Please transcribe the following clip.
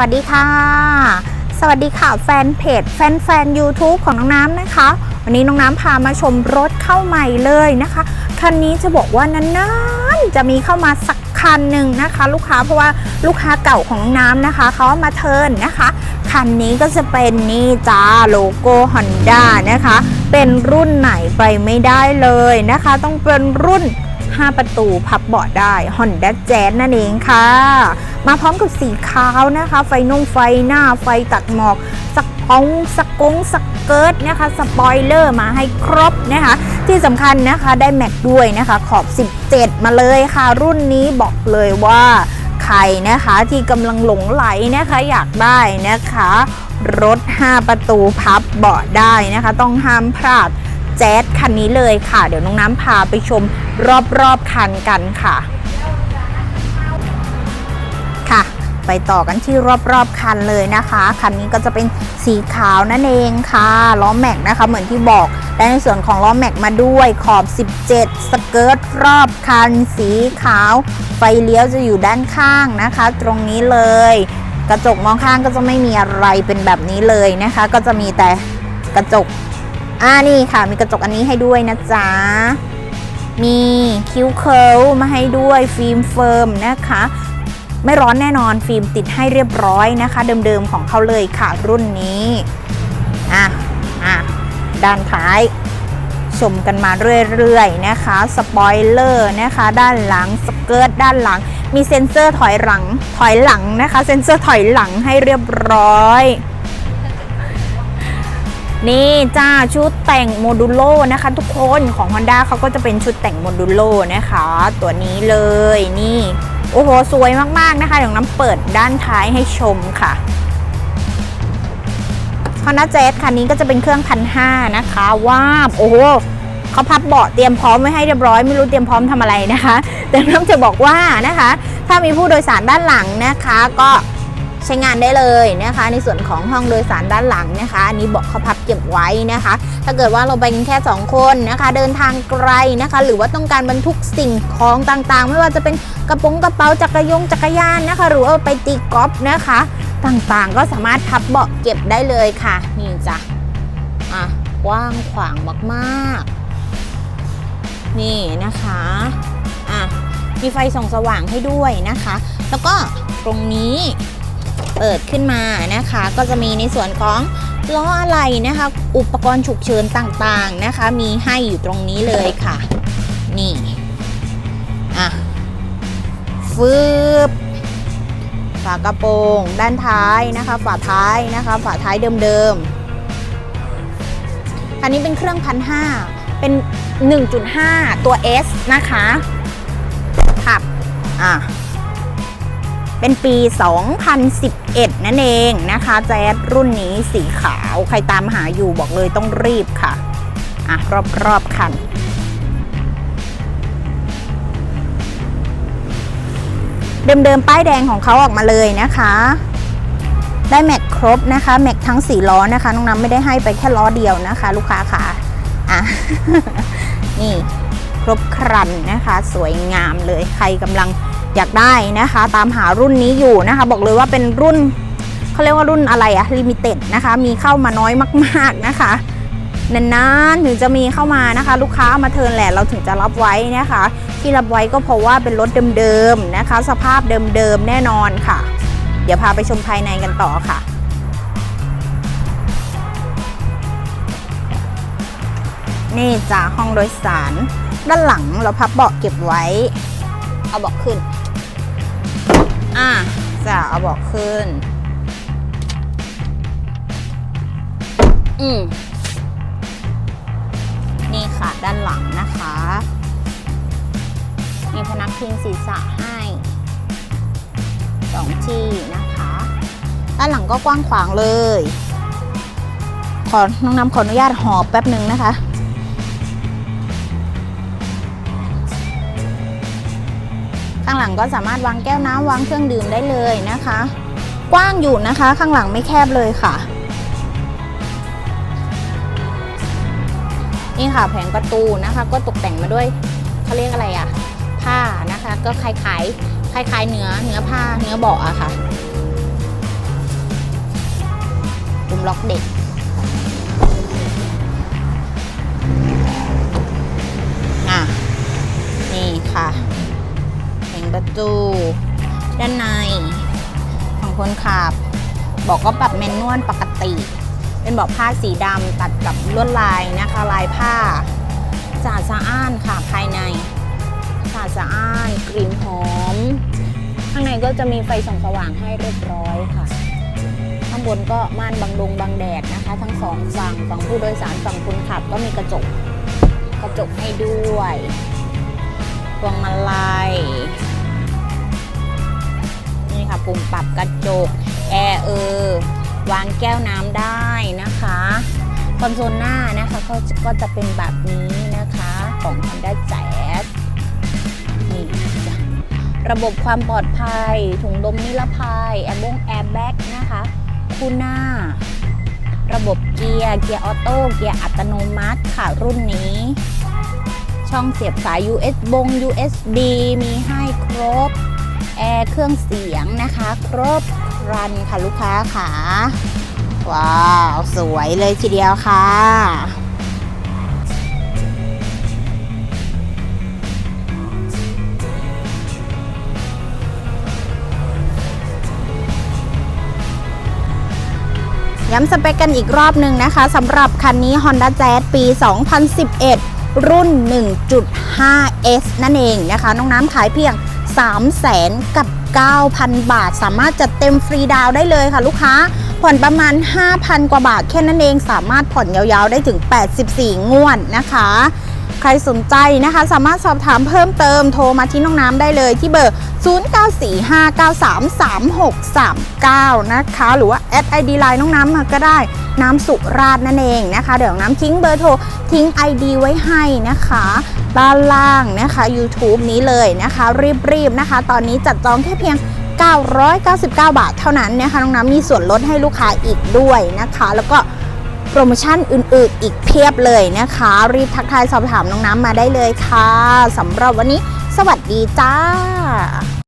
วัสดีค่ะ สวัสดีค่ะแฟนเพจแฟนแฟน YouTube ของน้องน้ำนะคะ วันนี้น้องน้ำพามาชมรถเข้าใหม่เลยนะคะ คันนี้จะบอกว่านานๆจะมีเข้ามาสักคันหนึ่งนะคะ ลูกค้าเพราะว่าลูกค้าเก่าของน้องน้ำนะคะเขามาเทินนะคะ คันนี้ก็จะเป็นนี่จ้าโลโก้ Honda นะคะ เป็นรุ่นไหนไปไม่ได้เลยนะคะ ต้องเป็นรุ่น 5 ประตูพับเบาะได้ Honda Jazz นั่นเองค่ะ มาพร้อมกับสีขาวนะคะ ไฟนุ่งไฟหน้าไฟตัดหมอกสักองสกงสกเกิร์ตนะคะ สปอยเลอร์มาให้ครบนะคะ ที่สำคัญนะคะได้แม็กด้วยนะคะ ขอบ 17 มาเลยค่ะ รุ่นนี้บอกเลยว่าใครนะคะที่กำลังหลงไหลนะคะอยากได้นะคะ รถ 5 ประตูพับเบาะได้นะคะ ต้องห้ามพลาด แจ๊สคันนี้เลยค่ะ เดี๋ยวน้องน้ำพาไปชมรอบๆคันกันค่ะ ค่ะ ไปต่อกันที่รอบๆคันเลยนะคะ คันนี้ก็จะเป็นสีขาวนั่นเองค่ะล้อแม็กนะคะเหมือนที่บอกได้ในส่วนของล้อแม็กมาด้วยขอบ 17 สเกิร์ตรอบคัน สีขาว ไฟเลี้ยวจะอยู่ด้านข้างนะคะ ตรงนี้เลย กระจกมองข้างก็จะไม่มีอะไรเป็นแบบนี้เลยนะคะ ก็จะมีแต่กระจก อ่านี่ค่ะมีกระจกอันนี้ให้ด้วยนะจ๊ะ มีคิ้วเคิลมาให้ด้วยฟิล์มเฟิร์มนะคะ ไม่ร้อนแน่นอนฟิล์มติดให้เรียบร้อยนะคะ เดิมๆของเขาเลยค่ะรุ่นนี้อะอะด้านท้ายชมกันมาเรื่อยๆนะคะ สปอยเลอร์นะคะ ด้านหลัง สเกิร์ตด้านหลัง มีเซ็นเซอร์ถอยหลัง ถอยหลังนะคะ เซ็นเซอร์ถอยหลังให้เรียบร้อย นี่จ้าชุดแต่งโมดูโลนะคะทุกคนของ Honda เขาก็จะเป็นชุดแต่งโมดูโลนะคะ ตัวนี้เลยนี่ โอ้โห สวยมาก ๆ นะคะเดี๋ยวน้ำเปิดด้านท้ายให้ชมค่ะ Honda Jazz คันนี้ก็จะเป็นเครื่องพันห้านะคะว้าบโอ้โหเขาพับเบาะเตรียมพร้อมไว้ให้เรียบร้อยไม่รู้เตรียมพร้อมทำอะไรนะคะ แต่น้ำจะบอกว่านะคะ ถ้ามีผู้โดยสารด้านหลังนะคะก็ใช้งานได้เลยนะคะ ในส่วนของห้องโดยสารด้านหลังนะคะ อันนี้เบอกเขาพับ เก็บไว้นะคะ ถ้าเกิดว่าเราไปกันแค่ 2 คนนะคะ เดินทางไกลนะคะ หรือว่าต้องการบรรทุกสิ่งของต่างๆ ไม่ว่าจะเป็นกระโป๋องกระเป๋าจักรยงจักรยานนะคะ หรือว่าไปตีกอล์ฟนะคะ ต่างๆ ก็สามารถพับเบาะเก็บได้เลยค่ะ นี่จ้ะอะกว้างขวางมากๆ นี่นะคะอะมีไฟส่องสว่างให้ด้วยนะคะ แล้วก็ตรงนี้เปิดขึ้นมานะคะ ก็จะมีในส่วนของ ล้ออะไรนะคะ อุปกรณ์ฉุกเฉินต่างๆนะคะ มีให้อยู่ตรงนี้เลยค่ะ นี่ อะฟืบฝากระโปรง ด้านท้ายนะคะ ฝาท้ายนะคะ ฝาท้ายเดิมๆ อันนี้เป็นเครื่องพันห้าเป็น 1.5 ตัว S นะคะขับ อะ เป็นปี 2011 นั่นเองนะคะ แจ๊สรุ่นนี้สีขาว ใครตามหาอยู่บอกเลยต้องรีบค่ะ อะ รอบๆคันเดิมๆ ป้ายแดงของเขาออกมาเลยนะคะ ได้แม็กครบนะคะแม็กทั้ง4ล้อนะคะน้องน้ำไม่ได้ให้ไปแค่ล้อเดียวนะคะ ลูกค้าค่ะอะ นี่ครบครันนะคะ สวยงามเลยใครกำลัง อยากได้นะคะ ตามหารุ่นนี้อยู่นะคะ บอกเลยว่าเป็นรุ่นเขาเรียกว่ารุ่นอะไรอะลิมิเต็ดนะคะ มีเข้ามาน้อยมากๆนะคะนานๆถึงจะมีเข้ามานะคะ ลูกค้ามาเทิร์นแหละเราถึงจะรับไว้นะคะ ที่รับไว้ก็เพราะว่าเป็นรถเดิมๆนะคะ สภาพเดิมๆแน่นอนค่ะ เดี๋ยวพาไปชมภายในกันต่อค่ะนี่จ้าห้องโดยสาร ด้านหลังเราพับเบาะเก็บไว้ เอาบาะขึ้น อะจะเอาบาะขึ้น อืมนี่ค่ะด้านหลังนะคะ มีพนักพิงศีรษะให้สองที่นะคะ ด้านหลังก็กว้างขวางเลย ขอน้องน้ำขออนุญาตหอบแป๊บหนึ่งนะคะ ข้างหลังก็สามารถวางแก้วน้ำวางเครื่องดื่มได้เลยนะคะ กว้างอยู่นะคะข้างหลังไม่แคบเลยค่ะ นี่ค่ะแผงประตูนะคะก็ตกแต่งมาด้วยเขาเรียกอะไรอะผ้านะคะก็คล้ายๆคล้ายๆเนื้อเนื้อผ้าเนื้อเบาะอะค่ะปุ่มล็อกเด็กอะนี่ค่ะ ดูด้านในของคนขับ บอกก็ปรับแมนนวลปกติ เป็นบอกผ้าสีดำตัดกับลวดลายนะคะลายผ้าสะอาดสะอ้านค่ะภายในสะอาดสะอ้านกลิ่นหอม ข้างในก็จะมีไฟส่องสว่างให้เรียบร้อยค่ะ ข้างบนก็ม่านบังลงบังแดดนะคะ ทั้งสองฝั่งฝั่งผู้โดยสารฝั่งคนขับก็มีกระจกกระจกให้ด้วยพวงมาลัย ปุ่มปรับกระจก แอร์เออ วางแก้วน้ำได้นะคะ คอนโซลหน้านะคะก็จะก็จะเป็นแบบนี้นะคะของ Honda Jazz นี่จ้ะระบบความปลอดภัย ถุงลมนิรภัย แอร์บงแอร์แบ็กนะคะ คู่หน้า ระบบเกียร์ เกียร์ออโต้ เกียร์อัตโนมัติค่ะรุ่นนี้ช่องเสียบสาย US บง USB มีให้ครบ แอร์เครื่องเสียงนะคะ ครบครันค่ะลูกค้าค่ะว้าวสวยเลยทีเดียวค่ะย้ำสเปคกันอีกรอบหนึ่งนะคะสำหรับคันนี้ Honda Jazz ปี 2011 รุ่น 1.5S นั่นเองนะคะ น้องน้ำขายเพียง 300,000กับ 9,000 บาท สามารถจัดเต็มฟรีดาวได้เลยค่ะลูกค้า ผ่อนประมาณ 5,000 กว่าบาทแค่นั้นเองสามารถผ่อนยาวๆได้ถึง 84 งวดนะคะ ใครสนใจนะคะ สามารถสอบถามเพิ่มเติมโทรมาที่น้องน้ำได้เลยที่เบอร์ 0945933639 นะคะ หรือว่าแอดไอดีไลน์น้องน้ำมาก็ได้น้ำสุราษฎร์นั่นเองนะคะ เดี๋ยวน้ำทิ้งเบอร์โทรทิ้ง ID ไว้ให้นะคะด้านล่างนะคะ YouTube นี้เลยนะคะ รีบๆนะคะ ตอนนี้จัดจองแค่เพียง 999 บาทเท่านั้นนะคะน้องน้ำมีส่วนลดให้ลูกค้าอีกด้วยนะคะ แล้วก็ โปรโมชั่นอื่นๆ อีกเพียบเลยนะคะ รีบทักทายสอบถามน้องน้ำมาได้เลยค่ะสำหรับวันนี้ สวัสดีจ้า